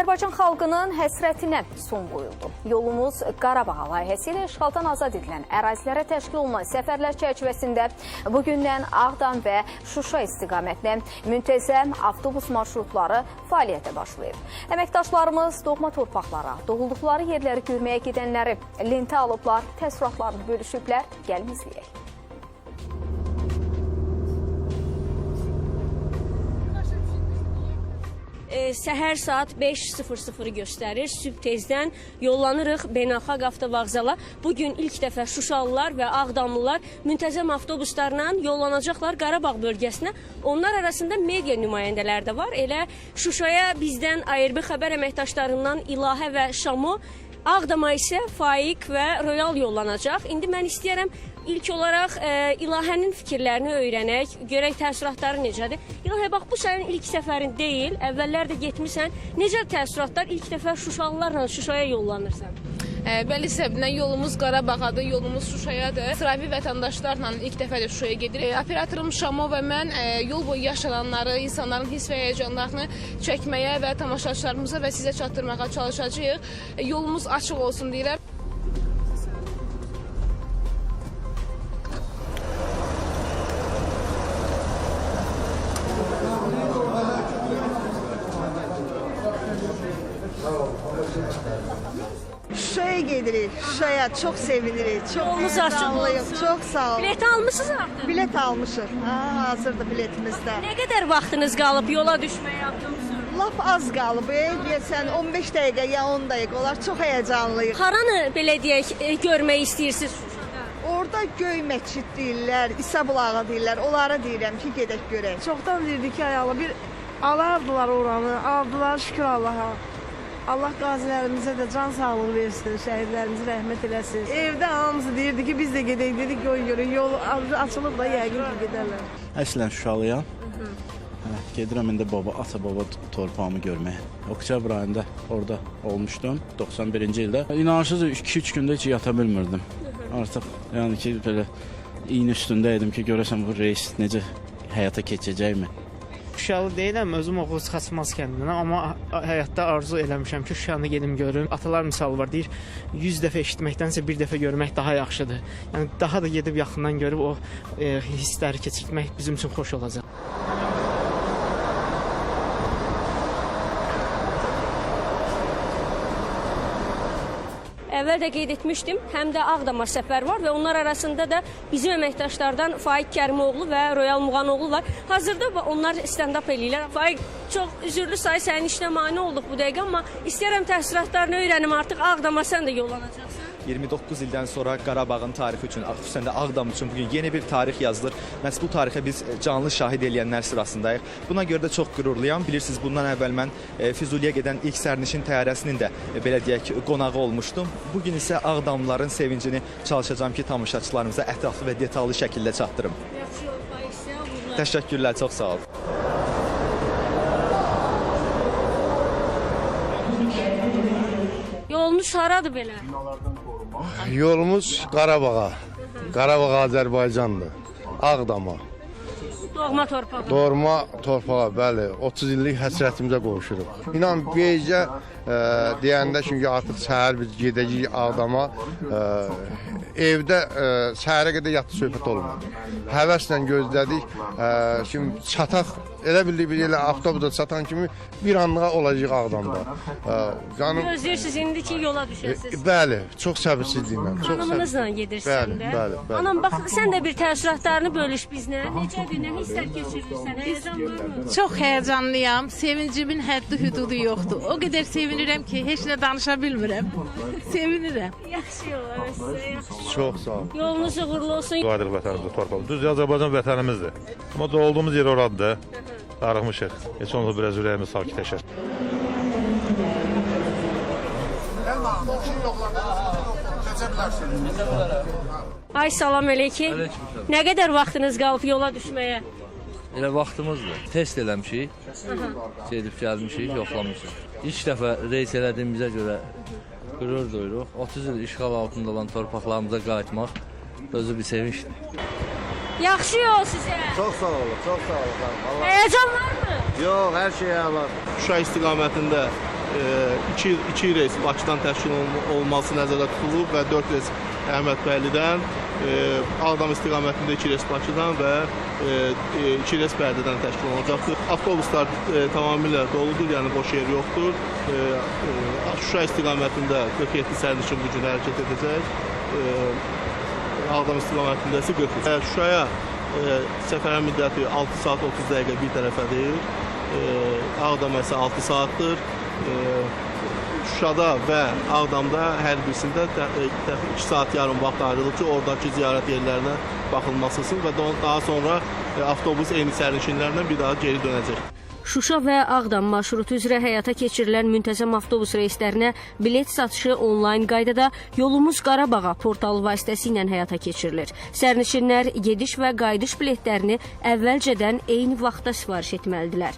Azərbaycan xalqının həsrətinə son qoyuldu. Yolumuz Qarabağa layihəsi ilə işğaldan azad edilən ərazilərə təşkil olunan səfərlər çərçivəsində bugündən Ağdam və Şuşa istiqamətinə müntəzəm avtobus marşrutları fəaliyyətə başlayıb. Əməkdaşlarımız doğma torpaqlara, doğulduqları yerləri görməyə gedənləri lentə alıblar, təəssüratlarını bölüşüblər. Gəlin izləyək. Səhər saat 5:00-ı göstərir. Sübh tezdən yollanırıq Beynəlxalq Avtovağzala. Bu gün ilk dəfə Şuşalılar və Ağdamlılar müntəzəm avtobuslarla yollanacaqlar Qarabağ bölgəsinə. Onlar arasında media nümayəndələri də var. Elə Şuşaya bizdən ARB xəbər əməkdaşlarından İlahə və Şamo Ağdama isə Faiq və Royal yollanacaq. İndi mən istəyərəm ilk olaraq e, İlahənin fikirlərini öyrənək, görək təəssüratları necədir. İlahə bax bu sənin ilk səfərin deyil. Əvvəllər də getmisən. Necə təəssüratlar? İlk dəfə Şuşalılarla Şuşaya yollanırsan. Ə, Bəli səbəbindən yolumuz Qarabağadır, yolumuz Şuşayadır. Sıravi vətəndaşlarla ilk dəfə də Şuşaya gedirik. E, Operatorum Şamo və mən ə, yol boyu yaşananları, insanların hiss və həyəcanlarını çəkməyə və tamaşaçılarımıza və sizə çatdırmağa çalışacağıq. E, Yolumuz açıq olsun deyirəm. Gedirik. Şuşaya çok sevinirik. Çok Yolunuz açık heyecanlıyım. olsun. Çok sağ ol. Bilet almısınız artıq? Bilet almışıq. Ha, hazırdır biletimizdə. Nə qədər vaxtınız qalıb yola düşməyə avtobusa? Lap az qalıb. E, deyəsən 15 dəqiqə ya 10 dəqiqə olar. Çox heyecanlıyıq. Haranı belə deyək e, görmək istəyirsiniz? Orada göy məscid deyirlər, İsa bulağı deyirlər. Onlara deyirəm ki, gedək görək. Çoxdan deyirdik ki, ayalı bir alardılar oranı, aldılar şükür Allaha. Allah qazilərimizə də can sağlığı versin, şəhidlərimizi rəhmət eləsin. Evdə hamısı deyirdi ki, biz də gedək dedik, yoy görün, yol açılıb da yəqin ki, gedərlər. Əslən Şuşalıyam. Hə, gedirəm indi baba, ata baba torpağımı görməyə. Oktyabr ayında orada olmuşdum 91-ci ildə. İnanırsınız 2-3 gündə heç yata bilmirdim. Artıq yəni ki belə iyin üstündə idim ki, görəsən bu reys necə həyata keçəcəkmi? Şuşalı deyiləm, özüm Oğuz Xaçmaz kəndindən, amma həyatda arzu eləmişəm ki, Şuşanı gedim görüm. Atalar misalı var, deyir, 100 dəfə eşitməkdənsə bir dəfə görmək daha yaxşıdır. Yəni daha da gedib yaxından görüb o e, hissləri keçirmək bizim üçün xoş olacaq. Əvvəl də qeyd etmişdim, həm də Ağdama səfər var və onlar arasında da bizim əməkdaşlardan Faiq Kərimoğlu və Royal Muğanoğlu var. Hazırda onlar stand-up eləyirlər. Faiq, çox üzürlü sayı sənin işinə mane olduq bu dəqiqə, amma istəyirəm təəssüratlarını öyrənim. Artıq Ağdama sən də yollanacaqsan. 29 ildən sonra Qarabağın tarixi üçün, xüsusən də Ağdam üçün bu gün yeni bir tarix yazılır. Məhz bu tarixə biz e, canlı şahid eləyənlər sırasındayıq. Buna görə də çox qürurluyam. Bilirsiniz, bundan əvvəl mən e, Füzuliyə gedən ilk sərnişin təyyarəsinin də e, belə deyək qonağı olmuşdum. Bu gün isə Ağdamlıların sevincini çalışacağam ki, tamaşaçılarımıza ətraflı və detallı şəkildə çatdırım. Təşəkkürlər, çox sağ olun. Yolunuz haradır belə? Yolumuz Qarabağa. Qarabağ Azərbaycandır. Ağdama. Doğma torpağı. Doğma torpağa, bəli, 30 illik həsrətimizə qovuşuruq. İnan beycə e, deyəndə çünki artıq səhər biz gedəcəyik Ağdama. E, evdə e, səhərə qədər yatdı söhbət olmadı. Həvəslə gözlədik. E, şimdi çataq elə bildik bir elə avtobusda çatan kimi bir anlığa olacaq Ağdamda. E, canım Gözləyirsiniz indi ki, yola e, düşəsiniz. bəli, çox səbirsizliklə, səbir- gedirsən Bəli, də. bəli, bəli. Anam bax sən də bir təəssüratlarını bölüş bizlə. Necədir, nə Çox həyəcanlıyam. Sevincimin həddi hüdudu yoxdur. O qədər sevinirəm ki, heç nə danışa bilmirəm. Sevinirəm. Yaxşı yol, evet, sizə yaxşı. Çox sağ ol. Yolunuz uğurlu olsun. Qayıdıq vətənimizə, torpağımız. Düz Azərbaycan vətənimizdir. Amma doğulduğumuz yer oradır. Darıxmışıq. Heç olmasa biraz ürəyimiz sakitləşər. Ay salam əleykum. Nə qədər vaxtınız qalıb yola düşməyə? Elə vaxtımızdır. Test eləmişik. Gedib gəlmişik, yoxlamışıq. İlk dəfə reys elədiyimizə görə qürur duyuruq. 30 il işğal altında olan torpaqlarımıza qayıtmaq özü bir sevincdir. Yaxşı yol sizə. Çox sağ olun, çox sağ olun. Həyəcan varmı? Yox, hər şey əla. Şuşa istiqamətində 2 2 reys Bakıdan təşkil olun- olunması nəzərdə tutulub və 4 reys Əhmədbəylidən, e, Ağdam istiqamətində 2 reys Bakıdan və 2 reys Bərdədən təşkil olunacaqdır. Avtobuslar e, tamamilə doludur, yəni boş yer yoxdur. E, e, Şuşa istiqamətində 47 sərnişin bu gün hərəkət edəcək. E, Ağdam istiqamətində isə 43. E, Şuşaya e, səfərin müddəti 6 saat 30 dəqiqə bir tərəfədir. E, Ağdam isə 6 saatdır. E, Şuşada və Ağdamda hər birisində 2 saat yarım vaxt ayrılıb ki, oradakı ziyarət yerlərinə baxılması üçün və da- daha sonra e, avtobus eyni sərnişinlərlə bir daha geri dönəcək. Şuşa və Ağdam marşrutu üzrə həyata keçirilən müntəzəm avtobus reyslərinə bilet satışı onlayn qaydada Yolumuz Qarabağa portalı vasitəsilə həyata keçirilir. Sərnişinlər gediş və qayıdış biletlərini əvvəlcədən eyni vaxtda sifariş etməlidirlər.